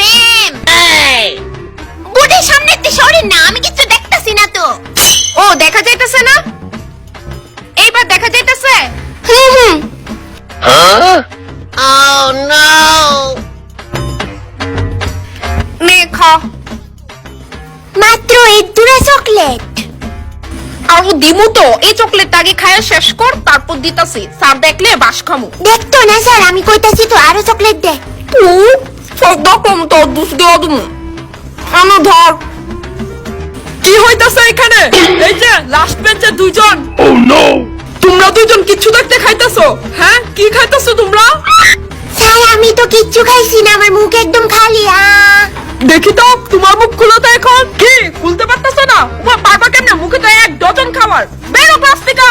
Ma'am. বুড়ির সামনে একটি শরীর না আমি কিছু দেখতাছি না তো। ও দেখা যাইতেছে না? এইবার দেখা যাইতেছে? হুম হুম। Oh no! নে খা। মাত্র এক দুরা চকলেট। আর দিমু তো। এই চকলেটটা আগে খায়া শেষ কর তারপর দিতাছি। স্যার দেখলে বাস খামু। দেখতো না স্যার আমি কইতাছি তো আরও চকলেট দে। তু সদা কম তো দুস দেওয়া দুমু আনো ধর। কি হইতাছে এখানে? এই যে লাস্ট বেঞ্চে দুইজন। Oh no! তোমরা দুইজন দেখতে খাইতেছো? হ্যাঁ? কি খাইতেছো তোমরা? স্যার আমি তো কিচ্ছু খাইছি না আমার মুখ একদম খালি আ। দেখি তো তোমার মুখ খুলো তো এখন। কি খুলতে পারতেছো না? তোমার পারবা কেমনে? মুখে তো এক ডজন খাবার। বেরো no!